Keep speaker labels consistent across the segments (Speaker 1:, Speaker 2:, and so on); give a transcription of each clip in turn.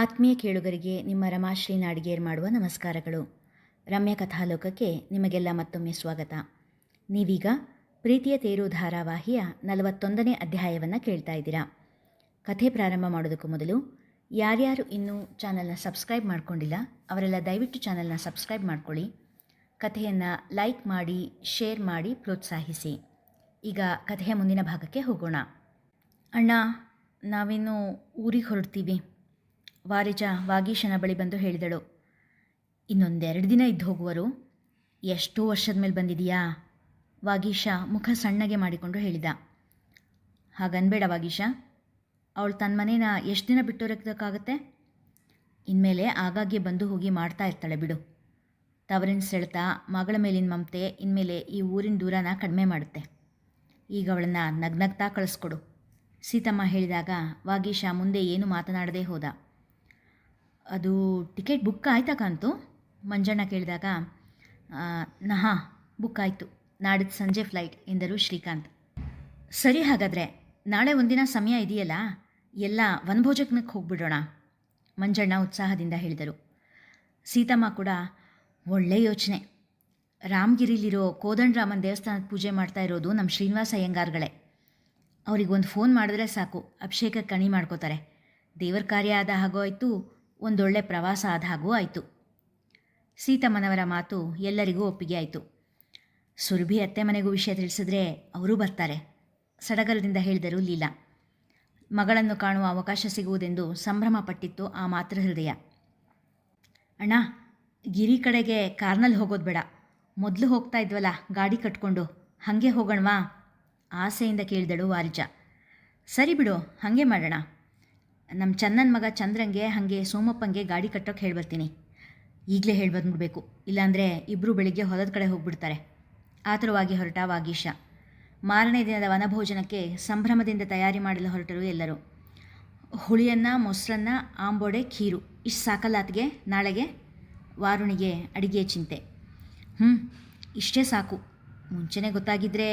Speaker 1: ಆತ್ಮೀಯ ಕೇಳುಗರಿಗೆ ನಿಮ್ಮ ರಮಾಶ್ರೀ ನಾಡಿಗೇರ್ ಮಾಡುವ ನಮಸ್ಕಾರಗಳು. ರಮ್ಯ ಕಥಾಲೋಕಕ್ಕೆ ನಿಮಗೆಲ್ಲ ಮತ್ತೊಮ್ಮೆ ಸ್ವಾಗತ. ನೀವೀಗ ಪ್ರೀತಿಯ ತೇರು ಧಾರಾವಾಹಿಯ ನಲವತ್ತೊಂದನೇ ಅಧ್ಯಾಯವನ್ನು ಕೇಳ್ತಾ ಇದ್ದೀರಾ. ಕಥೆ ಪ್ರಾರಂಭ ಮಾಡೋದಕ್ಕೂ ಮೊದಲು ಯಾರ್ಯಾರು ಇನ್ನೂ ಚಾನಲ್ನ ಸಬ್ಸ್ಕ್ರೈಬ್ ಮಾಡ್ಕೊಂಡಿಲ್ಲ, ಅವರೆಲ್ಲ ದಯವಿಟ್ಟು ಚಾನಲ್ನ ಸಬ್ಸ್ಕ್ರೈಬ್ ಮಾಡ್ಕೊಳ್ಳಿ. ಕಥೆಯನ್ನು ಲೈಕ್ ಮಾಡಿ, ಶೇರ್ ಮಾಡಿ, ಪ್ರೋತ್ಸಾಹಿಸಿ. ಈಗ ಕಥೆಯ ಮುಂದಿನ ಭಾಗಕ್ಕೆ ಹೋಗೋಣ. ಅಣ್ಣ, ನಾವಿನ್ನು ಊರಿಗೆ ಹೊರಡ್ತೀವಿ. ವಾರಿಜ ವಾಗೀಶನ ಬಳಿ ಬಂದು ಹೇಳಿದಳು, ಇನ್ನೊಂದೆರಡು ದಿನ ಇದ್ದು ಹೋಗುವರು. ಎಷ್ಟೋ ವರ್ಷದ ಮೇಲೆ ಬಂದಿದೆಯಾ? ವಾಗೀಶ ಮುಖ ಸಣ್ಣಗೆ ಮಾಡಿಕೊಂಡು ಹೇಳಿದ, ಹಾಗನ್ಬೇಡ ವಾಗೀಶ. ಅವಳು ತನ್ನ ಮನೇನ ಎಷ್ಟು ದಿನ ಬಿಟ್ಟೋರಕ್ಕಾಗತ್ತೆ ಇನ್ಮೇಲೆ ಆಗಾಗ್ಗೆ ಬಂದು ಹೋಗಿ ಮಾಡ್ತಾ ಇರ್ತಾಳೆ ಬಿಡು. ತವರಿನ ಸೆಳೆತ, ಮಗಳ ಮೇಲಿನ ಮಮತೆ, ಇನ್ಮೇಲೆ ಈ ಊರಿನ ದೂರನ ಕಡಿಮೆ ಮಾಡುತ್ತೆ. ಈಗ ಅವಳನ್ನು ನಗ್ನಗ್ತಾ ಕಳಿಸ್ಕೊಡು. ಸೀತಮ್ಮ ಹೇಳಿದಾಗ ವಾಗೀಶ ಮುಂದೆ ಏನು ಮಾತನಾಡದೇ ಹೋದ. ಅದು ಟಿಕೆಟ್ ಬುಕ್ ಆಯ್ತಾ ಕಾಂತು? ಮಂಜಣ್ಣ ಕೇಳಿದಾಗ ನಹಾ ಬುಕ್ ಆಯಿತು. ನಾಡಿದ್ದು ಸಂಜೆ ಫ್ಲೈಟ್, ಎಂದರು ಶ್ರೀಕಾಂತ್. ಸರಿ ಹಾಗಾದರೆ, ನಾಳೆ ಒಂದಿನ ಸಮಯ ಇದೆಯಲ್ಲ, ಎಲ್ಲ ವನಭೋಜನಕ್ಕೆ ಹೋಗ್ಬಿಡೋಣ, ಮಂಜಣ್ಣ ಉತ್ಸಾಹದಿಂದ ಹೇಳಿದರು. ಸೀತಮ್ಮ ಕೂಡ, ಒಳ್ಳೆ ಯೋಚನೆ. ರಾಮಗಿರಿಲಿರೋ ಕೋದಂಡರಾಮನ ದೇವಸ್ಥಾನದ ಪೂಜೆ ಮಾಡ್ತಾ ಇರೋದು ನಮ್ಮ ಶ್ರೀನಿವಾಸ ಅಯ್ಯಂಗಾರ್ಗಳೇ. ಅವರಿಗೊಂದು ಫೋನ್ ಮಾಡಿದ್ರೆ ಸಾಕು ಅಭಿಷೇಕಕ್ಕೆ ಕಣಿ ಮಾಡ್ಕೋತಾರೆ. ದೇವರ ಕಾರ್ಯ ಆದ ಹಾಗೋ ಆಯಿತು ಒಂದೊಳ್ಳೆ ಪ್ರವಾಸ ಆದ ಹಾಗೂ ಆಯಿತು. ಸೀತಮ್ಮನವರ ಮಾತು ಎಲ್ಲರಿಗೂ ಒಪ್ಪಿಗೆ ಆಯಿತು. ಸುರಭಿ ಅತ್ತೆ ಮನೆಗೂ ವಿಷಯ ತಿಳಿಸಿದ್ರೆ ಅವರೂ ಬರ್ತಾರೆ. ಸಡಗರದಿಂದ ಹೇಳಿದರು ಲೀಲಾ. ಮಗಳನ್ನು ಕಾಣುವ ಅವಕಾಶ ಸಿಗುವುದೆಂದು ಸಂಭ್ರಮ ಪಟ್ಟಿತ್ತು ಆ ಮಾತೃ ಹೃದಯ. ಅಣ್ಣ, ಗಿರಿ ಕಡೆಗೆ ಕಾರ್ನಲ್ಲಿ ಹೋಗೋದು ಬೇಡ. ಮೊದಲು ಹೋಗ್ತಾ ಇದ್ವಲ್ಲ, ಗಾಡಿ ಕಟ್ಕೊಂಡು. ಹಾಗೆ ಹೋಗೋಣವಾ? ಆಸೆಯಿಂದ ಕೇಳಿದಳು ವಾರಿಜ. ಸರಿ ಬಿಡು, ಹಾಗೆ ಮಾಡೋಣ. ನಮ್ಮ ಚಂದನ ಮಗ ಚಂದ್ರಂಗೆ, ಹಾಗೆ ಸೋಮಪ್ಪಂಗೆ ಗಾಡಿ ಕಟ್ಟೋಕೆ ಹೇಳ್ಬರ್ತೀನಿ. ಈಗಲೇ ಹೇಳಿ ಬಂದ್ಬಿಡ್ಬೇಕು ಇಲ್ಲಾಂದರೆ ಇಬ್ಬರು ಬೆಳಿಗ್ಗೆ ಹೊಲದ ಕಡೆ ಹೋಗ್ಬಿಡ್ತಾರೆ. ಆತುರವಾಗಿ ಹೊರಟ ವಾಗೀಶ. ಮಾರನೇ ದಿನದ ವನಭೋಜನಕ್ಕೆ ಸಂಭ್ರಮದಿಂದ ತಯಾರಿ ಮಾಡಲು ಹೊರಟರು ಎಲ್ಲರೂ. ಹುಳಿಯನ್ನು, ಮೊಸರನ್ನ, ಆಂಬೋಡೆ, ಖೀರು. ಇಷ್ಟು ಸಾಕಲ್ಲಾತ್ಗೆ ನಾಳೆಗೆ ವಾರುಣಿಗೆ ಅಡಿಗೆ ಚಿಂತೆ. ಹ್ಞೂ ಇಷ್ಟೇ ಸಾಕು. ಮುಂಚೆನೇ ಗೊತ್ತಾಗಿದ್ದರೆ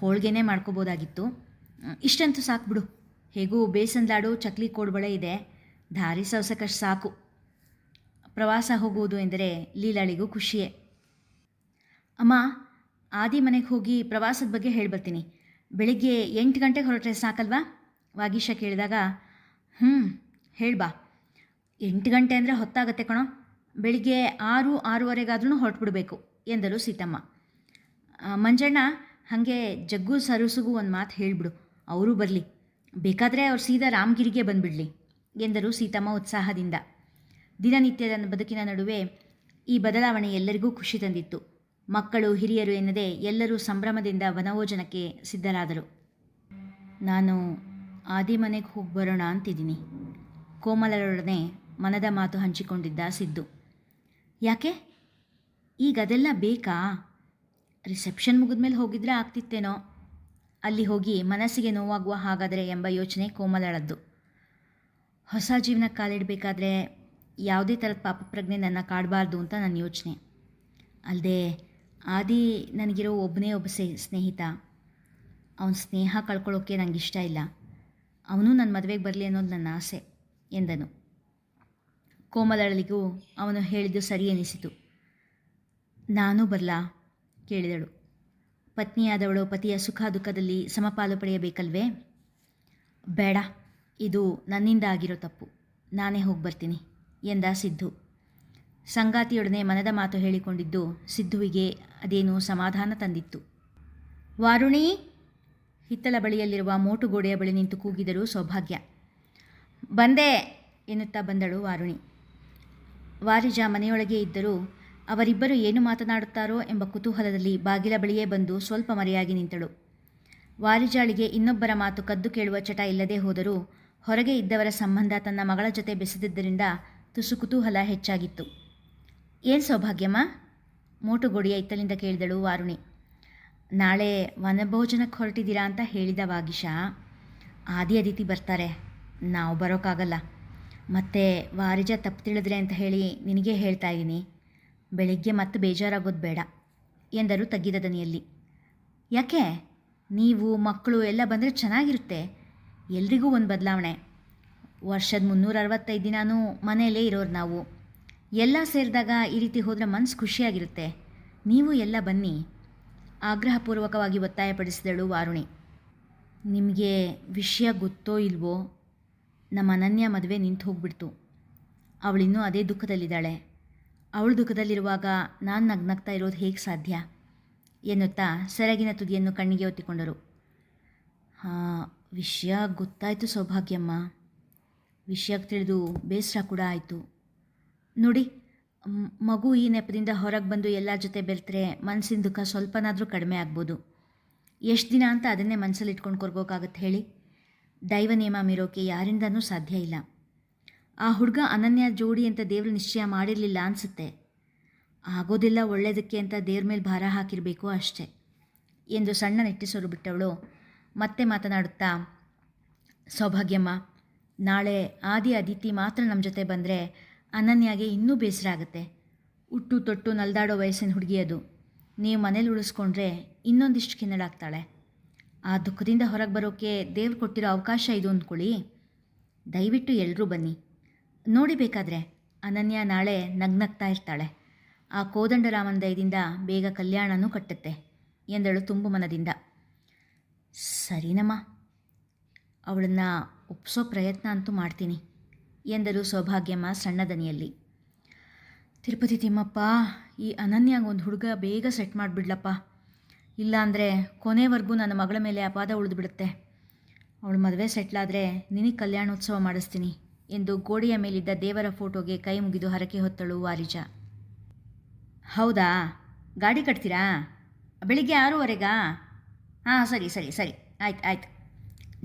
Speaker 1: ಹೋಳಿಗೆನೇ ಮಾಡ್ಕೋಬೋದಾಗಿತ್ತು. ಇಷ್ಟಂತೂ ಸಾಕು ಬಿಡು ಹೇಗೂ ಬೇಸನ್ ಲಾಡು ಚಕ್ಲಿ ಕೋಡ್ಬಳೆ ಇದೆ. ದಾರಿ ಸವಸಕಷ್ಟು ಸಾಕು. ಪ್ರವಾಸ ಹೋಗುವುದು ಎಂದರೆ ಲೀಲಾಳಿಗೂ ಖುಷಿಯೇ. ಅಮ್ಮ, ಆದಿ ಮನೆಗೆ ಹೋಗಿ ಪ್ರವಾಸದ ಬಗ್ಗೆ ಹೇಳ್ಬರ್ತೀನಿ. ಬೆಳಿಗ್ಗೆ ಎಂಟು ಗಂಟೆಗೆ ಹೊರಟ್ರೆ ಸಾಕಲ್ವಾ? ವಾಗೀಶ ಕೇಳಿದಾಗ ಹ್ಞೂ ಹೇಳ್ಬಾ. ಎಂಟು ಗಂಟೆ ಅಂದರೆ ಹೊತ್ತಾಗತ್ತೆ ಕಣೋ. ಬೆಳಿಗ್ಗೆ ಆರು, ಆರೂವರೆಗಾದ್ರೂ ಹೊರಟ್ಬಿಡಬೇಕು ಎಂದರು ಸೀತಮ್ಮ. ಮಂಜಣ್ಣ, ಹಾಗೆ ಜಗ್ಗು ಸರಸುಗೂ ಒಂದು ಮಾತು ಹೇಳಿಬಿಡು. ಅವರೂ ಬರಲಿ. ಬೇಕಾದರೆ ಅವ್ರು ಸೀದಾ ರಾಮಗಿರಿಗೆ ಬಂದುಬಿಡಲಿ ಎಂದರು ಸೀತಮ್ಮ ಉತ್ಸಾಹದಿಂದ. ದಿನನಿತ್ಯದ ಬದುಕಿನ ನಡುವೆ ಈ ಬದಲಾವಣೆ ಎಲ್ಲರಿಗೂ ಖುಷಿ ತಂದಿತ್ತು. ಮಕ್ಕಳು, ಹಿರಿಯರು ಎನ್ನದೆ ಎಲ್ಲರೂ ಸಂಭ್ರಮದಿಂದ ವನವೋಜನಕ್ಕೆ ಸಿದ್ಧರಾದರು. ನಾನು ಆದಿ ಮನೆಗೆ ಹೋಗಿ ಬರೋಣ ಅಂತಿದ್ದೀನಿ. ಕೋಮಲರೊಡನೆ ಮನದ ಮಾತು ಹಂಚಿಕೊಂಡಿದ್ದ ಸಿದ್ದು. ಯಾಕೆ? ಈಗ ಅದೆಲ್ಲ ಬೇಕಾ? ರಿಸೆಪ್ಷನ್ ಮುಗಿದ್ಮೇಲೆ ಹೋಗಿದ್ರೆ ಆಗ್ತಿತ್ತೇನೋ? ಅಲ್ಲಿ ಹೋಗಿ ಮನಸ್ಸಿಗೆ ನೋವಾಗುವ ಹಾಗಾದರೆ ಎಂಬ ಯೋಚನೆ ಕೋಮಲಳದ್ದು. ಹೊಸ ಜೀವನ ಕಾಲಿಡಬೇಕಾದ್ರೆ ಯಾವುದೇ ಥರದ ಪಾಪಪ್ರಜ್ಞೆ ನನ್ನ ಕಾಡಬಾರ್ದು ಅಂತ ನನ್ನ ಯೋಚನೆ. ಅಲ್ಲದೆ ಆದಿ ನನಗಿರೋ ಒಬ್ಬನೇ ಒಬ್ಬ ಸ್ನೇಹಿತ. ಅವನ ಸ್ನೇಹ ಕಳ್ಕೊಳ್ಳೋಕ್ಕೆ ನನಗೆ ಇಷ್ಟ ಇಲ್ಲ. ಅವನು ನನ್ನ ಮದುವೆಗೆ ಬರಲಿ ಅನ್ನೋದು ನನ್ನ ಆಸೆ, ಎಂದನು. ಕೋಮಲಳಿಗೂ ಅವನು ಹೇಳಿದ್ದು ಸರಿ ಎನಿಸಿತು ನಾನು ಬರಲಾ? ಕೇಳಿದಳು. ಪತ್ನಿಯಾದವಳು ಪತಿಯ ಸುಖ ದುಃಖದಲ್ಲಿ ಸಮಪಾಲು ಪಡೆಯಬೇಕಲ್ವೇ? ಬೇಡ, ಇದು ನನ್ನಿಂದ ಆಗಿರೋ ತಪ್ಪು. ನಾನೇ ಹೋಗಿ ಬರ್ತೀನಿ ಎಂದ ಸಿದ್ದು. ಸಂಗಾತಿಯೊಡನೆ ಮನದ ಮಾತು ಹೇಳಿಕೊಂಡಿದ್ದು ಸಿದ್ಧುವಿಗೆ ಅದೇನು ಸಮಾಧಾನ ತಂದಿತ್ತು. ವಾರುಣಿ! ಹಿತ್ತಲ ಬಳಿಯಲ್ಲಿರುವ ಮೋಟುಗೋಡೆಯ ಬಳಿ ನಿಂತು ಕೂಗಿದರು ಸೌಭಾಗ್ಯ. ಬಂದೆ ಎನ್ನುತ್ತಾ ಬಂದಳು ವಾರುಣಿ. ವಾರಿಜ ಮನೆಯೊಳಗೆ ಇದ್ದರೂ ಅವರಿಬ್ಬರು ಏನು ಮಾತನಾಡುತ್ತಾರೋ ಎಂಬ ಕುತೂಹಲದಲ್ಲಿ ಬಾಗಿಲ ಬಳಿಯೇ ಬಂದು ಸ್ವಲ್ಪ ಮರೆಯಾಗಿ ನಿಂತಳು. ವಾರಿಜಾಳಿಗೆ ಇನ್ನೊಬ್ಬರ ಮಾತು ಕದ್ದು ಕೇಳುವ ಚಟ ಇಲ್ಲದೆ ಹೋದರೂ ಹೊರಗೆ ಇದ್ದವರ ಸಂಬಂಧ ತನ್ನ ಮಗಳ ಜೊತೆ ಬೆಸೆದಿದ್ದರಿಂದ ತುಸು ಕುತೂಹಲ ಹೆಚ್ಚಾಗಿತ್ತು. ಏನು ಸೌಭಾಗ್ಯಮ್ಮ? ಮೋಟುಗೋಡಿಯ ಇತ್ತಲಿಂದ ಕೇಳಿದಳು ವಾರುಣಿ. ನಾಳೆ ವನಭೋಜನಕ್ಕೆ ಹೊರಟಿದ್ದೀರಾ ಅಂತ ಹೇಳಿದ ವಾಗೀಶ. ಆದಿ ಅದಿತಿ ಬರ್ತಾರೆ. ನಾವು ಬರೋಕ್ಕಾಗಲ್ಲ ಮತ್ತೆ ವಾರಿಜ ತಪ್ಪು ತಿಳಿದ್ರೆ ಅಂತ ಹೇಳಿ ನಿನಗೆ ಹೇಳ್ತಾ ಇದ್ದೀನಿ. ಬೆಳಿಗ್ಗೆ ಮತ್ತೆ ಬೇಜಾರಾಗೋದು ಬೇಡ, ಎಂದರು ತಗ್ಗಿದ ದನಿಯಲ್ಲಿ. ಯಾಕೆ? ನೀವು, ಮಕ್ಕಳು ಎಲ್ಲ ಬಂದರೆ ಚೆನ್ನಾಗಿರುತ್ತೆ. ಎಲ್ರಿಗೂ ಒಂದು ಬದಲಾವಣೆ. ವರ್ಷದ ಮುನ್ನೂರ ಅರವತ್ತೈದು ದಿನಾನೂ ಮನೆಯಲ್ಲೇ ಇರೋರು ನಾವು. ಎಲ್ಲ ಸೇರಿದಾಗ ಈ ರೀತಿ ಹೋದರೆ ಮನಸ್ಸು ಖುಷಿಯಾಗಿರುತ್ತೆ. ನೀವು ಎಲ್ಲ ಬನ್ನಿ. ಆಗ್ರಹಪೂರ್ವಕವಾಗಿ ಒತ್ತಾಯಪಡಿಸಿದಳು ವಾರುಣಿ. ನಿಮಗೆ ವಿಷಯ ಗೊತ್ತೋ ಇಲ್ವೋ? ನಮ್ಮ ಅನನ್ಯ ಮದುವೆ ನಿಂತು ಹೋಗ್ಬಿಡ್ತು ಅವಳಿನ್ನೂ ಅದೇ ದುಃಖದಲ್ಲಿದ್ದಾಳೆ. ಅವಳು ದುಃಖದಲ್ಲಿರುವಾಗ ನಾನು ನಗ್ನಗ್ತಾ ಇರೋದು ಹೇಗೆ ಸಾಧ್ಯ? ಎನ್ನುತ್ತಾ ಸೆರಗಿನ ತುದಿಯನ್ನು ಕಣ್ಣಿಗೆ ಒತ್ತಿಕೊಂಡರು. ಹಾಂ, ವಿಷಯ ಗೊತ್ತಾಯಿತು ಸೌಭಾಗ್ಯಮ್ಮ. ವಿಷಯ ತಿಳಿದು ಬೇಸರ ಕೂಡ ಆಯಿತು. ನೋಡಿ ಮಗು ಈ ನೆಪದಿಂದ ಹೊರಗೆ ಬಂದು ಎಲ್ಲ ಜೊತೆ ಬೆರೆತರೆ ಮನಸ್ಸಿನ ದುಃಖ ಸ್ವಲ್ಪನಾದರೂ ಕಡಿಮೆ ಆಗ್ಬೋದು. ಎಷ್ಟು ದಿನ ಅಂತ ಅದನ್ನೇ ಮನಸ್ಸಲ್ಲಿ ಇಟ್ಕೊಂಡು ಕೊರ್ಬೋಕಾಗತ್ತೆ ಹೇಳಿ? ದೈವ ನಿಯಮ ಮೀರೋಕೆ ಯಾರಿಂದನೂ ಸಾಧ್ಯ ಇಲ್ಲ. ಆ ಹುಡುಗ ಅನನ್ಯ ಜೋಡಿ ಅಂತ ದೇವರು ನಿಶ್ಚಯ ಮಾಡಿರಲಿಲ್ಲ ಅನಿಸುತ್ತೆ. ಆಗೋದಿಲ್ಲ ಒಳ್ಳೆಯದಕ್ಕೆ ಅಂತ ದೇವ್ರ ಮೇಲೆ ಭಾರ ಹಾಕಿರಬೇಕು ಅಷ್ಟೆ. ಎಂದು ಸಣ್ಣ ನೆಟ್ಟಿಸೋರು ಬಿಟ್ಟವಳು. ಮತ್ತೆ ಮಾತನಾಡುತ್ತಾ, ಸೌಭಾಗ್ಯಮ್ಮ, ನಾಳೆ ಆದಿ ಅದಿತಿ ಮಾತ್ರ ನಮ್ಮ ಜೊತೆ ಬಂದರೆ ಅನನ್ಯಾಗೆ ಇನ್ನೂ ಬೇಸರ ಆಗುತ್ತೆ. ಹುಟ್ಟು ತೊಟ್ಟು ನಲ್ದಾಡೋ ವಯಸ್ಸಿನ ಹುಡುಗಿ ಅದು. ನೀವು ಮನೇಲಿ ಉಳಿಸ್ಕೊಂಡ್ರೆ ಇನ್ನೊಂದಿಷ್ಟು ಕಿನ್ನಡಾಗ್ತಾಳೆ ಆ ದುಃಖದಿಂದ ಹೊರಗೆ ಬರೋಕ್ಕೆ ದೇವ್ರು ಕೊಟ್ಟಿರೋ ಅವಕಾಶ ಇದು ಅಂದ್ಕೊಳ್ಳಿ. ದಯವಿಟ್ಟು ಎಲ್ಲರೂ ಬನ್ನಿ. ನೋಡಿ ಬೇಕಾದರೆ ಅನನ್ಯ ನಾಳೆ ನಗ್ನಗ್ತಾ ಇರ್ತಾಳೆ. ಆ ಕೋದಂಡರಾಮನ ದಯದಿಂದ ಬೇಗ ಕಲ್ಯಾಣನೂ ಕಟ್ಟುತ್ತೆ ಎಂದಳು ತುಂಬು ಮನದಿಂದ ಸರಿನಮ್ಮ, ಅವಳನ್ನು ಒಪ್ಸೋ ಪ್ರಯತ್ನ ಅಂತೂ ಮಾಡ್ತೀನಿ ಎಂದರು ಸೌಭಾಗ್ಯಮ್ಮ ಸಣ್ಣದನಿಯಲ್ಲಿ. ತಿರುಪತಿ ತಿಮ್ಮಪ್ಪ, ಈ ಅನನ್ಯಾಗ ಒಂದು ಹುಡುಗ ಬೇಗ ಸೆಟ್ ಮಾಡಿಬಿಡ್ಲಪ್ಪ. ಇಲ್ಲಾಂದರೆ ಕೊನೆವರೆಗೂ ನನ್ನ ಮಗಳ ಮೇಲೆ ಅಪಾದ ಉಳಿದ್ಬಿಡುತ್ತೆ. ಅವಳು ಮದುವೆ ಸೆಟ್ಲಾದರೆ ನಿನಗೆ ಕಲ್ಯಾಣೋತ್ಸವ ಮಾಡಿಸ್ತೀನಿ. ಎಂದು ಗೋಡೆಯ ಮೇಲಿದ್ದ ದೇವರ ಫೋಟೋಗೆ ಕೈ ಮುಗಿದು ಹರಕೆ ಹೊತ್ತಳು ವಾರಿಜ ಹೌದಾ? ಗಾಡಿ ಕಟ್ತೀರಾ? ಬೆಳಿಗ್ಗೆ ಆರೂವರೆಗಾ? ಹಾಂ, ಸರಿ ಸರಿ ಸರಿ. ಆಯ್ತು ಆಯ್ತು.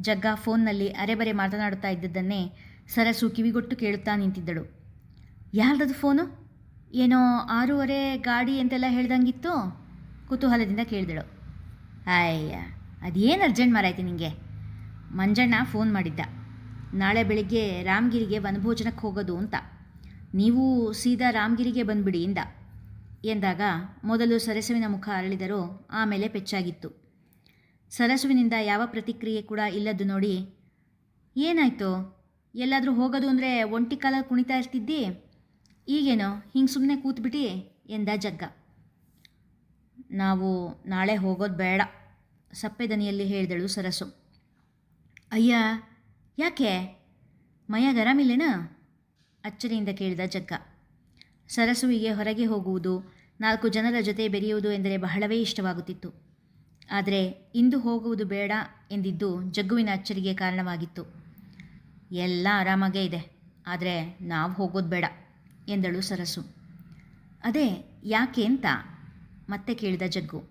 Speaker 1: ಜಗ್ಗ ಫೋನ್ನಲ್ಲಿ ಅರೆಬರೆ ಮಾತನಾಡುತ್ತಾ ಇದ್ದದ್ದನ್ನೇ ಸರಸು ಕಿವಿಗೊಟ್ಟು ಕೇಳುತ್ತಾ ನಿಂತಿದ್ದಳು. ಯಾರ್ದದು ಫೋನು? ಏನೋ ಆರೂವರೆ ಗಾಡಿ ಅಂತೆಲ್ಲ ಹೇಳ್ದಂಗಿತ್ತು? ಕುತೂಹಲದಿಂದ ಕೇಳಿದಳು. ಅಯ್ಯ, ಅದೇನು ಅರ್ಜೆಂಟ್ ಮಾರಾಯ್ತು ನಿಮಗೆ ಮಂಜಣ್ಣ ಫೋನ್ ಮಾಡಿದ್ದ. ನಾಳೆ ಬೆಳಿಗ್ಗೆ ರಾಮಗಿರಿಗೆ ವನಭೋಜನಕ್ಕೆ ಹೋಗೋದು ಅಂತ. ನೀವು ಸೀದಾ ರಾಮಗಿರಿಗೆ ಬಂದ್ಬಿಡಿ ಇಂದ, ಎಂದಾಗ ಮೊದಲು ಸರಸುವಿನ ಮುಖ ಅರಳಿದರೂ ಆಮೇಲೆ ಪೆಚ್ಚಾಗಿತ್ತು. ಸರಸುವಿನಿಂದ ಯಾವ ಪ್ರತಿಕ್ರಿಯೆ ಕೂಡ ಇಲ್ಲದ್ದು ನೋಡಿ, ಏನಾಯಿತು? ಎಲ್ಲಾದರೂ ಹೋಗೋದು ಅಂದರೆ ಒಂಟಿ ಕಾಲ ಕುಣಿತಾ ಇರ್ತಿದ್ದಿ? ಈಗೇನೋ ಹಿಂಗೆ ಸುಮ್ಮನೆ ಕೂತ್ಬಿಟ್ಟು ಎಂದ ಜಗ್ಗ. ನಾವು ನಾಳೆ ಹೋಗೋದು ಬೇಡ, ಸಪ್ಪೆ ದನಿಯಲ್ಲಿ ಹೇಳಿದಳು ಸರಸು. ಅಯ್ಯ ಯಾಕೆ? ಮೈಯಾಗ ಆರಾಮಿಲ್ಲೇನ ಅಚ್ಚರಿಯಿಂದ ಕೇಳಿದ ಜಗ್ಗ. ಸರಸುವಿಗೆ ಹೊರಗೆ ಹೋಗುವುದು, ನಾಲ್ಕು ಜನರ ಜೊತೆ ಬೆರೆಯುವುದು ಎಂದರೆ ಬಹಳವೇ ಇಷ್ಟವಾಗುತ್ತಿತ್ತು. ಆದರೆ ಇಂದು ಹೋಗುವುದು ಬೇಡ ಎಂದಿದ್ದು ಜಗ್ಗುವಿನ ಅಚ್ಚರಿಗೆ ಕಾರಣವಾಗಿತ್ತು. ಎಲ್ಲ ಆರಾಮಾಗೇ ಇದೆ, ಆದರೆ ನಾವು ಹೋಗೋದು ಬೇಡ, ಎಂದಳು ಸರಸು. ಅದೇ, ಯಾಕೆ ಅಂತ? ಮತ್ತೆ ಕೇಳಿದ ಜಗ್ಗು.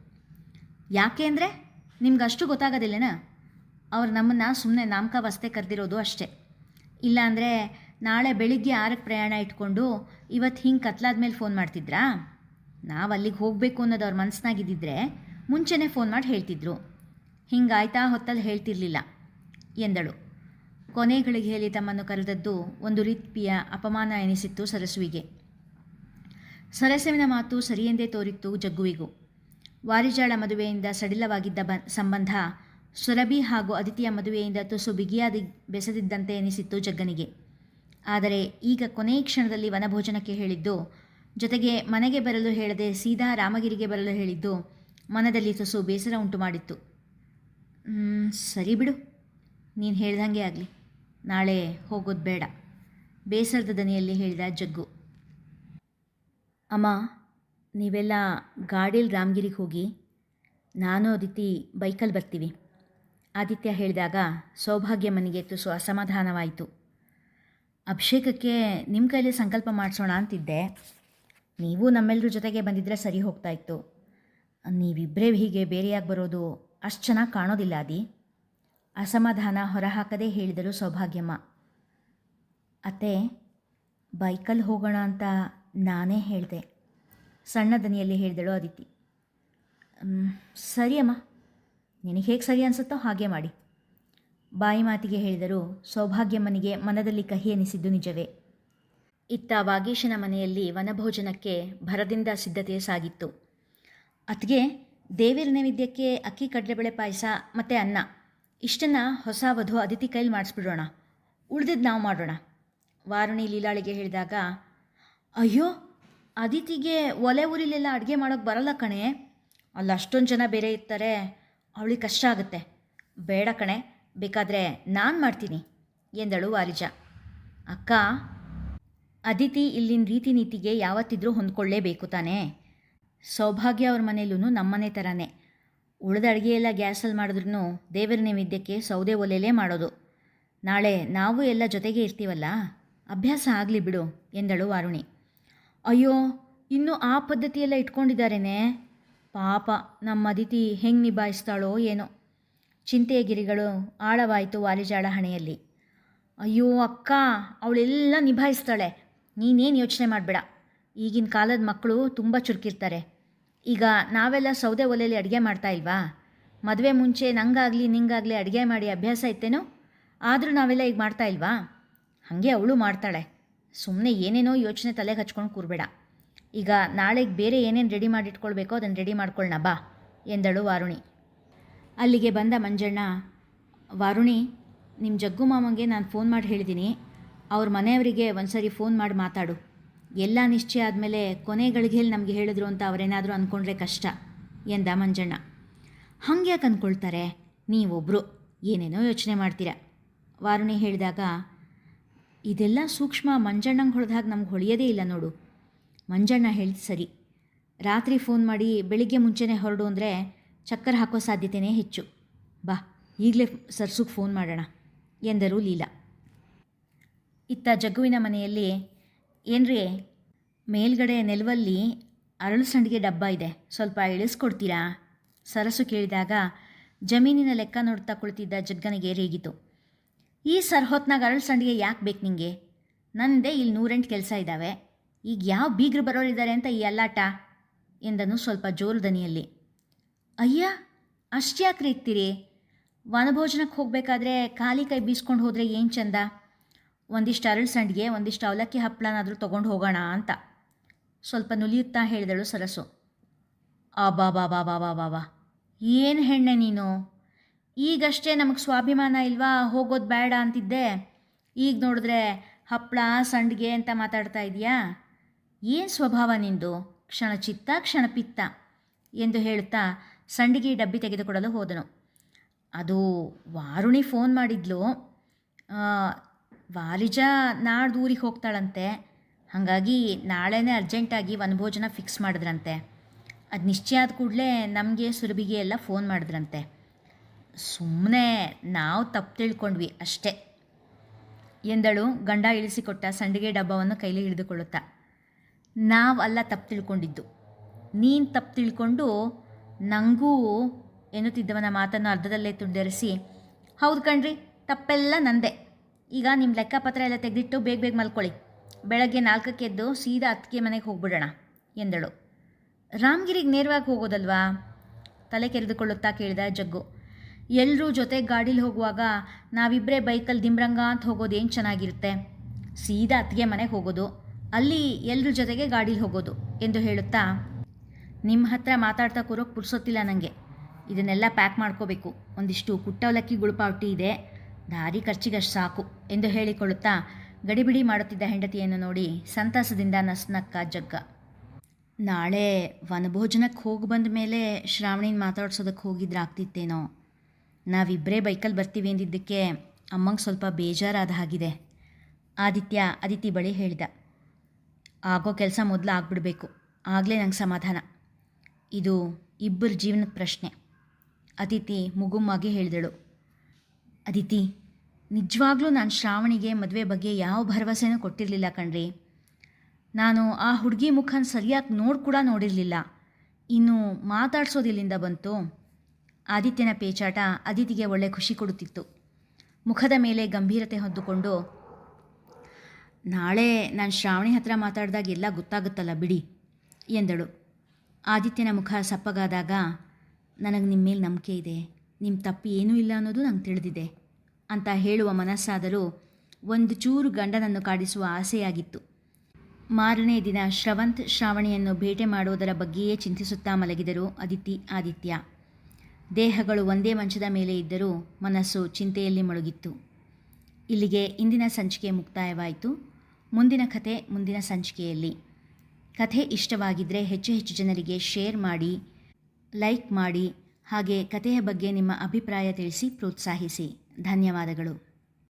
Speaker 1: ಯಾಕೆ ಅಂದರೆ ನಿಮ್ಗೆ ಅಷ್ಟು ಗೊತ್ತಾಗೋದಿಲ್ಲನ? ಅವ್ರು ನಮ್ಮನ್ನು ಸುಮ್ಮನೆ ನಾಮಕಾವಸ್ಥೆ ಕರೆದಿರೋದು ಅಷ್ಟೇ. ಇಲ್ಲಾಂದರೆ ನಾಳೆ ಬೆಳಿಗ್ಗೆ ಆರಕ್ಕೆ ಪ್ರಯಾಣ ಇಟ್ಕೊಂಡು ಇವತ್ತು ಹಿಂಗೆ ಕತ್ಲಾದ ಮೇಲೆ ಫೋನ್ ಮಾಡ್ತಿದ್ರಾ? ನಾವು ಅಲ್ಲಿಗೆ ಹೋಗಬೇಕು ಅನ್ನೋದು ಅವ್ರ ಮನಸ್ಸಿನಾಗಿದ್ದಿದ್ರೆ ಮುಂಚೆನೇ ಫೋನ್ ಮಾಡಿ ಹೇಳ್ತಿದ್ರು. ಹಿಂಗಾಯ್ತಾ ಹೊತ್ತಲ್ಲಿ ಹೇಳ್ತಿರ್ಲಿಲ್ಲ, ಎಂದಳು. ಕೊನೆಗಳಿಗೆ ಹೇಳಿ ತಮ್ಮನ್ನು ಕರೆದದ್ದು ಒಂದು ರೀತಿಯ ಅಪಮಾನ ಎನಿಸಿತ್ತು ಸರಸುವಿಗೆ. ಸರಸುವಿನ ಮಾತು ಸರಿಯೆಂದೇ ತೋರಿತ್ತು ಜಗ್ಗುವಿಗೂ. ವಾರಿಜಾಳ ಮದುವೆಯಿಂದ ಸಡಿಲವಾಗಿದ್ದ ಬ, ಸಂಬಂಧ ಸುರಭಿ ಹಾಗೂ ಅದಿತಿಯ ಮದುವೆಯಿಂದ ತುಸು ಬಿಗಿಯಾದಿ ಬೆಸೆದಿದ್ದಂತೆ ಎನಿಸಿತ್ತು ಜಗ್ಗನಿಗೆ. ಆದರೆ ಈಗ ಕೊನೆಯ ಕ್ಷಣದಲ್ಲಿ ವನಭೋಜನಕ್ಕೆ ಹೇಳಿದ್ದು, ಜೊತೆಗೆ ಮನೆಗೆ ಬರಲು ಹೇಳದೆ ಸೀದಾ ರಾಮಗಿರಿಗೆ ಬರಲು ಹೇಳಿದ್ದು, ಮನದಲ್ಲಿ ತುಸು ಬೇಸರ ಉಂಟು ಮಾಡಿತ್ತು ಸರಿ ಬಿಡು. ನೀನು ಹೇಳ್ದಂಗೆ ಆಗಲಿ. ನಾಳೆ ಹೋಗೋದು ಬೇಡ. ಬೇಸರದ ದನಿಯಲ್ಲಿ ಹೇಳಿದ ಜಗ್ಗು. ಅಮ್ಮ, ನೀವೆಲ್ಲ ಗಾಡೀಲಿ ರಾಮಗಿರಿಗೆ ಹೋಗಿ, ನಾನು ಅದಿತಿ ಬೈಕಲ್ಲಿ ಬರ್ತೀವಿ. ಆದಿತ್ಯ ಹೇಳಿದಾಗ ಸೌಭಾಗ್ಯ ಮನೆಗೆ ತುಸು ಅಸಮಾಧಾನವಾಯಿತು. ಅಭಿಷೇಕಕ್ಕೆ ನಿಮ್ಮ ಕೈಲಿ ಸಂಕಲ್ಪ ಮಾಡಿಸೋಣ ಅಂತಿದ್ದೆ. ನೀವು ನಮ್ಮೆಲ್ಲರ ಜೊತೆಗೆ ಬಂದಿದ್ದರೆ ಸರಿ ಹೋಗ್ತಾ ಇತ್ತು. ನೀವಿಬ್ಬರೇ ಹೀಗೆ ಬೇರೆಯಾಗಿ ಬರೋದು ಅಷ್ಟು ಚೆನ್ನಾಗಿ ಕಾಣೋದಿಲ್ಲ ಅದಿ ಅಸಮಾಧಾನ ಹೊರಹಾಕದೇ ಹೇಳಿದರು ಸೌಭಾಗ್ಯಮ್ಮ. ಅತ್ತೆ ಬೈಕಲ್ಲಿ ಹೋಗೋಣ ಅಂತ ನಾನೇ ಹೇಳಿದೆ ಸಣ್ಣ ದನಿಯಲ್ಲಿ ಹೇಳಿದಳು ಅದಿತಿ "ಮ್, ಸರಿ ಅಮ್ಮ. ನಿನಗೆ ಹೇಗೆ ಸರಿ ಅನಿಸುತ್ತೋ ಹಾಗೆ ಮಾಡಿ. ಬಾಯಿ ಮಾತಿಗೆ ಹೇಳಿದರು ಸೌಭಾಗ್ಯಮ್ಮನಿಗೆ ಮನದಲ್ಲಿ ಕಹಿ ಎನಿಸಿದ್ದು ನಿಜವೇ. ಇತ್ತ ವಾಗೀಶನ ಮನೆಯಲ್ಲಿ ವನಭೋಜನಕ್ಕೆ ಭರದಿಂದ ಸಿದ್ಧತೆ ಸಾಗಿತ್ತು. ಅತ್ಗೆ ದೇವಿರ ನೈವೇದ್ಯಕ್ಕೆ ಅಕ್ಕಿ ಕಡಲೆಬೇಳೆ ಪಾಯಸ ಮತ್ತು ಅನ್ನ. ಇಷ್ಟನ್ನು ಹೊಸ ವಧು ಅದಿತಿ ಕೈಲಿ ಮಾಡಿಸ್ಬಿಡೋಣ. ಉಳಿದಿದ್ದು ನಾವು ಮಾಡೋಣ. ವಾರುಣಿ ಲೀಲಾಳಿಗೆ ಹೇಳಿದಾಗ, ಅಯ್ಯೋ, ಅದಿತಿಗೆ ಒಲೆ ಊರಿಲೆಲ್ಲ ಅಡುಗೆ ಮಾಡೋಕ್ಕೆ ಬರಲ್ಲ ಕಣೆ. ಅಲ್ಲಿ ಅಷ್ಟೊಂದು ಜನ ಬೇರೆ ಇರ್ತಾರೆ. ಅವಳಿಗೆ ಕಷ್ಟ ಆಗುತ್ತೆ. ಬೇಡ ಕಣೆ, ಬೇಕಾದರೆ ನಾನು ಮಾಡ್ತೀನಿ, ಎಂದಳು ವಾರಿಜ ಅಕ್ಕ, ಅದಿತಿ ಇಲ್ಲಿನ ರೀತಿ ನೀತಿಗೆ ಯಾವತ್ತಿದ್ರೂ ಹೊಂದ್ಕೊಳ್ಳೇಬೇಕು ತಾನೇ. ಸೌಭಾಗ್ಯ ಅವ್ರ ಮನೇಲೂ ನಮ್ಮನೆ ಥರನೇ ಉಳಿದ ಅಡುಗೆಯೆಲ್ಲ ಗ್ಯಾಸಲ್ಲಿ ಮಾಡಿದ್ರೂ ದೇವರ ನೈವೇದ್ಯಕ್ಕೆ ಸೌದೆ ಒಲೆಯಲ್ಲೇ ಮಾಡೋದು. ನಾಳೆ ನಾವು ಎಲ್ಲ ಜೊತೆಗೆ ಇರ್ತೀವಲ್ಲ, ಅಭ್ಯಾಸ ಆಗಲಿ ಬಿಡು, ಎಂದಳು ವಾರುಣಿ. ಅಯ್ಯೋ, ಇನ್ನೂ ಆ ಪದ್ಧತಿಯೆಲ್ಲ ಇಟ್ಕೊಂಡಿದ್ದಾರೇನೆ? ಪಾಪ ನಮ್ಮ ಅದಿತಿ ಹೆಂಗೆ ನಿಭಾಯಿಸ್ತಾಳೋ ಏನೋ. ಚಿಂತೆಯ ಗಿರಿಗಳು ಆಳವಾಯಿತು ವಾಲಿಜಾಳ ಹಣೆಯಲ್ಲಿ. ಅಯ್ಯೋ ಅಕ್ಕ, ಅವಳೆಲ್ಲ ನಿಭಾಯಿಸ್ತಾಳೆ. ನೀನೇನು ಯೋಚನೆ ಮಾಡಬೇಡ. ಈಗಿನ ಕಾಲದ ಮಕ್ಕಳು ತುಂಬ ಚುರುಕಿರ್ತಾರೆ. ಈಗ ನಾವೆಲ್ಲ ಸೌದೆ ಒಲೆಯಲ್ಲಿ ಅಡುಗೆ ಮಾಡ್ತಾ ಇಲ್ವಾ? ಮದುವೆ ಮುಂಚೆ ನಂಗಾಗಲಿ ನಿಂಗಾಗಲಿ ಅಡುಗೆ ಮಾಡಿ ಅಭ್ಯಾಸ ಇತ್ತೇನೋ? ಆದರೂ ನಾವೆಲ್ಲ ಈಗ ಮಾಡ್ತಾ ಇಲ್ವಾ? ಹಾಗೆ ಅವಳು ಮಾಡ್ತಾಳೆ. ಸುಮ್ಮನೆ ಏನೇನೋ ಯೋಚನೆ ತಲೆಗೆ ಹಚ್ಕೊಂಡು ಕೂರಬೇಡ. ಈಗ ನಾಳೆಗೆ ಬೇರೆ ಏನೇನು ರೆಡಿ ಮಾಡಿಟ್ಕೊಳ್ಬೇಕೋ ಅದನ್ನು ರೆಡಿ ಮಾಡ್ಕೊಳ್ಳೋಣ ಬಾ, ಎಂದಳು ವಾರುಣಿ. ಅಲ್ಲಿಗೆ ಬಂದ ಮಂಜಣ್ಣ, ವಾರುಣಿ ನಿಮ್ಮ ಜಗ್ಗು ಮಾಮಂಗೆ ನಾನು ಫೋನ್ ಮಾಡಿ ಹೇಳಿದ್ದೀನಿ ಅವ್ರ ಮನೆಯವರಿಗೆ ಒಂದ್ಸರಿ ಫೋನ್ ಮಾಡಿ ಮಾತಾಡು. ಎಲ್ಲ ನಿಶ್ಚಯ ಆದಮೇಲೆ ಕೊನೆ ಗಳಿಗೆಯಲ್ಲಿ ನಮಗೆ ಹೇಳಿದ್ರು ಅಂತ ಅವರೇನಾದರೂ ಅಂದ್ಕೊಂಡ್ರೆ ಕಷ್ಟ, ಎಂದ ಮಂಜಣ್ಣ. ಹಂಗೆ ಯಾಕೆ ಅಂದ್ಕೊಳ್ತಾರೆ ನೀವೊಬ್ಬರು ಏನೇನೋ ಯೋಚನೆ ಮಾಡ್ತೀರಾ? ವಾರುಣಿ ಹೇಳಿದಾಗ, ಇದೆಲ್ಲ ಸೂಕ್ಷ್ಮ ಮಂಜಣ್ಣಂಗೆ ಹೊಡೆದಾಗ ನಮ್ಗೆ ಹೊಳೆಯೋದೇ ಇಲ್ಲ ನೋಡು. ಮಂಜಣ್ಣ ಹೇಳಿದ ಸರಿ. ರಾತ್ರಿ ಫೋನ್ ಮಾಡಿ ಬೆಳಿಗ್ಗೆ ಮುಂಚೆನೇ ಹೊರಡು ಅಂದರೆ ಚಕ್ಕರ್ ಹಾಕೋ ಸಾಧ್ಯತೆಯೇ ಹೆಚ್ಚು. ಬಾ, ಈಗಲೇ ಸರ್ಸುಗೆ ಫೋನ್ ಮಾಡೋಣ, ಎಂದರು ಲೀಲಾ. ಇತ್ತ ಜಗ್ಗುವಿನ ಮನೆಯಲ್ಲಿ, ಏನ್ರಿ, ಮೇಲ್ಗಡೆ ನೆಲವಲ್ಲಿ ಅರಳು ಸಂಡಿಗೆ ಡಬ್ಬ ಇದೆ, ಸ್ವಲ್ಪ ಇಳಿಸ್ಕೊಡ್ತೀರಾ? ಸರಸು ಕೇಳಿದಾಗ ಜಮೀನಿನ ಲೆಕ್ಕ ನೋಡ್ತಾ ಕುಳಿತಿದ್ದ ಜಗ್ಗನಿಗೆ ರೇಗಿತು. ಈ ಸರ್ ಹೊತ್ನಾಗ ಅರಳು ಸಂಡಿಗೆ ಯಾಕೆ ಬೇಕು ನಿಂಗೆ? ನಂದೇ ಇಲ್ಲಿ ನೂರೆಂಟು ಕೆಲಸ ಇದ್ದಾವೆ ಈಗ ಯಾವ ಬೀಗರು ಬರೋರಿದ್ದಾರೆ ಅಂತ ಈ ಅಲ್ಲಾಟ? ಎಂದನು ಸ್ವಲ್ಪ ಜೋರು ದನಿಯಲ್ಲಿ. ಅಯ್ಯ ಅಷ್ಟ್ಯಾಕೆ ರೀತಿರಿ ವನಭೋಜನಕ್ಕೆ ಹೋಗಬೇಕಾದ್ರೆ ಖಾಲಿ ಕೈ ಬೀಸ್ಕೊಂಡು ಹೋದರೆ ಏನು ಚಂದ? ಒಂದಿಷ್ಟು ಅರಳು ಸಂಡಿಗೆ, ಒಂದಿಷ್ಟು ಅವಲಕ್ಕಿ ಹಪ್ಪಳನಾದರೂ ತೊಗೊಂಡು ಹೋಗೋಣ ಅಂತ. ಸ್ವಲ್ಪ ನುಲಿಯುತ್ತಾ ಹೇಳಿದಳು ಸರಸು. ಆ ಬಾ ಬಾ ಬಾ ಬಾ ಬಾ ಬಾ ಏನು ಹೆಣ್ಣೆ ನೀನು? ಈಗಷ್ಟೇ ನಮಗೆ ಸ್ವಾಭಿಮಾನ ಇಲ್ವಾ? ಹೋಗೋದು ಬೇಡ ಅಂತಿದ್ದೆ. ಈಗ ನೋಡಿದ್ರೆ ಹಪ್ಪಳ ಸಂಡಿಗೆ ಅಂತ ಮಾತಾಡ್ತಾ ಇದೆಯಾ? ಏನು ಸ್ವಭಾವ ನಿಂದು? ಕ್ಷಣ ಚಿತ್ತ, ಕ್ಷಣ ಪಿತ್ತ ಎಂದು ಹೇಳುತ್ತಾ ಸಂಡಿಗೆ ಡಬ್ಬಿ ತೆಗೆದುಕೊಡಲು ಹೋದನು. ಅದು ವಾರುಣಿ ಫೋನ್ ಮಾಡಿದ್ಲು. ವಾಲಿಜ ನಾಡ್ದು ಊರಿಗೆ ಹೋಗ್ತಾಳಂತೆ. ಹಾಗಾಗಿ ನಾಳೆನೇ ಅರ್ಜೆಂಟಾಗಿ ವನಭೋಜನ ಫಿಕ್ಸ್ ಮಾಡಿದ್ರಂತೆ. ಅದು ನಿಶ್ಚಯ ಆದ ಕೂಡಲೇ ನಮಗೆ ಸುರಭಿಗೆ ಎಲ್ಲ ಫೋನ್ ಮಾಡಿದ್ರಂತೆ. ಸುಮ್ಮನೆ ನಾವು ತಪ್ಪು ತಿಳ್ಕೊಂಡ್ವಿ ಅಷ್ಟೇ ಎಂದಳು ಗಂಡ ಇಳಿಸಿಕೊಟ್ಟ ಸಂಡಿಗೆ ಡಬ್ಬವನ್ನು ಕೈಲಿ ಹಿಡಿದುಕೊಳ್ಳುತ್ತಾ. ನಾವು ಅಲ್ಲ ತಪ್ಪು ತಿಳ್ಕೊಂಡಿದ್ದು. ನೀನು ತಪ್ಪು ತಿಳ್ಕೊಂಡು ನನಗೂ ಎನ್ನುತ್ತಿದ್ದವನ ಮಾತನ್ನು ಅರ್ಧದಲ್ಲೇ ತುಂಡರಿಸಿ, ಹೌದು ಕಣ್ರಿ, ತಪ್ಪೆಲ್ಲ ನಂದೆ. ಈಗ ನಿಮ್ಮ ಲೆಕ್ಕಪತ್ರ ಎಲ್ಲ ತೆಗೆದಿಟ್ಟು ಬೇಗ ಬೇಗ ಮಲ್ಕೊಳ್ಳಿ. ಬೆಳಗ್ಗೆ ನಾಲ್ಕಕ್ಕೆ ಎದ್ದು ಸೀದಾ ಅತ್ತಿಗೆ ಮನೆಗೆ ಹೋಗ್ಬಿಡೋಣ, ಎಂದಳು. ರಾಮಗಿರಿಗೆ ನೇರವಾಗಿ ಹೋಗೋದಲ್ವಾ? ತಲೆ ಕೆರೆದುಕೊಳ್ಳುತ್ತಾ ಕೇಳಿದ ಜಗ್ಗು. ಎಲ್ಲರೂ ಜೊತೆ ಗಾಡೀಲಿ ಹೋಗುವಾಗ ನಾವಿಬ್ಬರೇ ಬೈಕಲ್ಲಿ ದಿಂಬ್ರಂಗ ಅಂತ ಹೋಗೋದು ಏನು ಚೆನ್ನಾಗಿರುತ್ತೆ? ಸೀದಾ ಅತ್ತಿಗೆ ಮನೆಗೆ ಹೋಗೋದು. ಅಲ್ಲಿ ಎಲ್ಲರ ಜೊತೆಗೆ ಗಾಡೀಲಿ ಹೋಗೋದು ಎಂದು ಹೇಳುತ್ತಾ ನಿಮ್ಮ ಹತ್ರ ಮಾತಾಡ್ತಾ ಕೂರೋಕೆ ಪುರ್ಸೊತ್ತಿಲ್ಲ ನನಗೆ ಇದನ್ನೆಲ್ಲ ಪ್ಯಾಕ್ ಮಾಡ್ಕೋಬೇಕು. ಒಂದಿಷ್ಟು ಕುಟ್ಟವಲಕ್ಕಿ ಗುಳಪಾವಟಿ ಇದೆ. ದಾರಿ ಖರ್ಚಿಗಷ್ಟು ಸಾಕು ಎಂದು ಹೇಳಿಕೊಳ್ಳುತ್ತಾ ಗಡಿಬಿಡಿ ಮಾಡುತ್ತಿದ್ದ ಹೆಂಡತಿಯನ್ನು ನೋಡಿ ಸಂತಸದಿಂದ ನಸ್ನಕ್ಕ ಜಗ್ಗ. ನಾಳೆ ವನಭೋಜನಕ್ಕೆ ಹೋಗಿ ಬಂದ ಮೇಲೆ ಶ್ರಾವಣಿನ ಮಾತಾಡ್ಸೋದಕ್ಕೆ ಹೋಗಿದ್ರೆ ಆಗ್ತಿತ್ತೇನೋ ನಾವಿಬ್ಬರೇ ಬೈಕಲ್ಲಿ ಬರ್ತೀವಿ ಅಂದಿದ್ದಕ್ಕೆ ಅಮ್ಮಂಗೆ ಸ್ವಲ್ಪ ಬೇಜಾರಾದ ಹಾಗಿದೆ. ಆದಿತ್ಯ, ಅದಿತಿ ಬಳಿ ಹೇಳಿದ. ಆಗೋ ಕೆಲಸ ಮೊದಲು ಆಗ್ಬಿಡಬೇಕು. ಆಗಲೇ ನಂಗೆ ಸಮಾಧಾನ. ಇದು ಇಬ್ಬರ ಜೀವನದ ಪ್ರಶ್ನೆ. ಅದಿತಿ ಮುಗುಮ್ಮಾಗಿ ಹೇಳಿದಳು. ಅದಿತಿ, ನಿಜವಾಗ್ಲೂ ನಾನು ಶ್ರಾವಣಿಗೆ ಮದುವೆ ಬಗ್ಗೆ ಯಾವ ಭರವಸೆನೂ ಕೊಟ್ಟಿರಲಿಲ್ಲ ಕಣ್ರಿ. ನಾನು ಆ ಹುಡುಗಿ ಮುಖನ ಸರಿಯಾಗಿ ನೋಡಿ ಕೂಡ ನೋಡಿರಲಿಲ್ಲ. ಇನ್ನು ಮಾತಾಡ್ಸೋದಿಲ್ಲಿಂದ ಬಂತು. ಆದಿತ್ಯನ ಪೇಚಾಟ ಅದಿತಿಗೆ ಒಳ್ಳೆ ಖುಷಿ ಕೊಡುತ್ತಿತ್ತು. ಮುಖದ ಮೇಲೆ ಗಂಭೀರತೆ ಹೊದ್ದುಕೊಂಡು ನಾಳೆ ನಾನು ಶ್ರಾವಣಿ ಹತ್ರ ಮಾತಾಡಿದಾಗ ಎಲ್ಲ ಗೊತ್ತಾಗುತ್ತಲ್ಲ ಬಿಡಿ, ಎಂದಳು. ಆದಿತ್ಯನ ಮುಖ ಸಪ್ಪಗಾದಾಗ, ನನಗೆ ನಿಮ್ಮ ಮೇಲೆ ನಂಬಿಕೆ ಇದೆ ನಿಮ್ಮ ತಪ್ಪು ಏನೂ ಇಲ್ಲ ಅನ್ನೋದು ನಂಗೆ ತಿಳಿದಿದೆ, ಅಂತ ಹೇಳುವ ಮನಸ್ಸಾದರೂ ಒಂದು ಚೂರು ಗಂಡನನ್ನು ಕಾಡಿಸುವ ಆಸೆಯಾಗಿತ್ತು. ಮಾರನೇ ದಿನ ಶ್ರವಂತ್ ಶ್ರಾವಣಿಯನ್ನು ಭೇಟೆ ಮಾಡುವುದರ ಬಗ್ಗೆಯೇ ಚಿಂತಿಸುತ್ತಾ ಮಲಗಿದರು ಅದಿತಿ ಆದಿತ್ಯ. ದೇಹಗಳು ಒಂದೇ ಮಂಚದ ಮೇಲೆ ಇದ್ದರೂ ಮನಸ್ಸು ಚಿಂತೆಯಲ್ಲಿ ಮುಳುಗಿತ್ತು. ಇಲ್ಲಿಗೆ ಇಂದಿನ ಸಂಚಿಕೆ ಮುಕ್ತಾಯವಾಯಿತು. ಮುಂದಿನ ಕಥೆ ಮುಂದಿನ ಸಂಚಿಕೆಯಲ್ಲಿ. ಕಥೆ ಇಷ್ಟವಾಗಿದ್ದರೆ ಹೆಚ್ಚು ಹೆಚ್ಚು ಜನರಿಗೆ ಶೇರ್ ಮಾಡಿ, ಲೈಕ್ ಮಾಡಿ, ಹಾಗೆ ಕಥೆಯ ಬಗ್ಗೆ ನಿಮ್ಮ ಅಭಿಪ್ರಾಯ ತಿಳಿಸಿ ಪ್ರೋತ್ಸಾಹಿಸಿ. ಧನ್ಯವಾದಗಳು.